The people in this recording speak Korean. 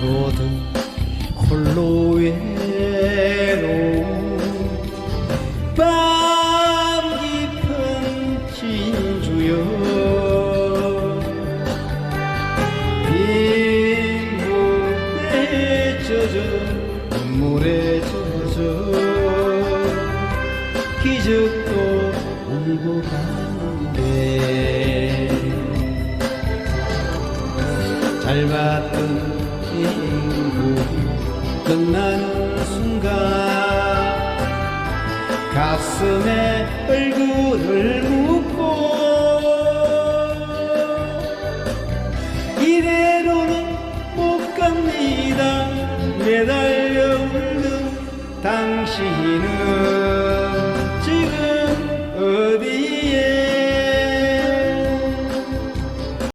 모두 홀로 외로운 밤 깊은 진주여 빗물에 젖어 눈물에 젖어 기적도 울고 가는데 잘 봤던 끝나는 순간 가슴에 얼굴을 묻고 이대로는 못 갑니다. 매달려 울는 당신은